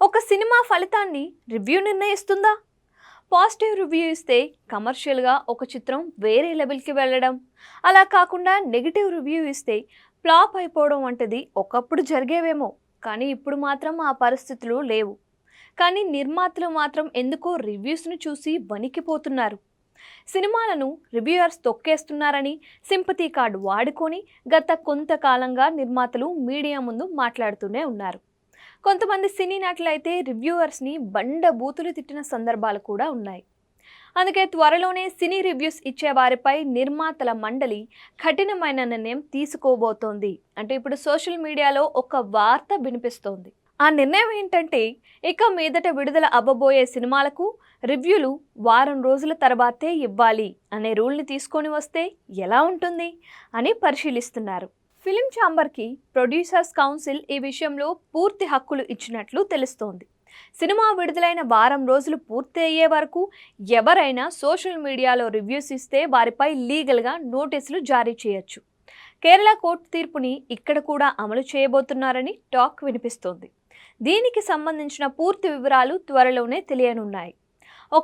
ఒక సినిమా ఫలితాన్ని review నిర్ణయిస్తుందా? Positive review ఇస్తే కమర్షియల్గా ఒక చిత్రం వేరే లెవెల్కి వెళ్ళడం. అలా కాకుండా నెగిటివ్ రివ్యూ ఇస్తే ఫ్లాప్ అయిపోవడం వంటిది ఒకప్పుడు జరిగేవేమో కానీ ఇప్పుడు మాత్రం ఆ పరిస్థితులు లేవు. కానీ నిర్మాతలు మాత్రం ఎందుకో రివ్యూస్ను చూసి వణికిపోతున్నారు. సినిమాలను రివ్యూయర్స్ తొక్కేస్తున్నారని సింపతి కార్డు వాడుకొని గత కొంతకాలంగా నిర్మాతలు మీడియా ముందు మాట్లాడుతూనే ఉన్నారు. కొంతమంది సినీ నటులైతే రివ్యూవర్స్ని బండ బూతులు తిట్టిన సందర్భాలు కూడా ఉన్నాయి. అందుకే త్వరలోనే సినీ రివ్యూస్ ఇచ్చే వారిపై నిర్మాతల మండలి కఠినమైన నిర్ణయం తీసుకోబోతోంది. అంటే ఇప్పుడు సోషల్ మీడియాలో ఒక వార్త వినిపిస్తోంది. ఆ నిర్ణయం ఏంటంటే ఇక మీదట విడుదల అవ్వబోయే సినిమాలకు రివ్యూలు వారం రోజుల తర్వాతే ఇవ్వాలి అనే రూల్ని తీసుకొని వస్తే ఎలా ఉంటుంది అని పరిశీలిస్తున్నారు. ఫిలిం ఛాంబర్కి ప్రొడ్యూసర్స్ కౌన్సిల్ ఈ విషయంలో పూర్తి హక్కులు ఇచ్చినట్లు తెలుస్తోంది. సినిమా విడుదలైన వారం రోజులు పూర్తి అయ్యే వరకు ఎవరైనా సోషల్ మీడియాలో రివ్యూస్ ఇస్తే వారిపై లీగల్గా నోటీసులు జారీ చేయొచ్చు. కేరళ కోర్టు తీర్పుని ఇక్కడ కూడా అమలు చేయబోతున్నారని టాక్ వినిపిస్తోంది. దీనికి సంబంధించిన పూర్తి వివరాలు త్వరలోనే తెలియనున్నాయి.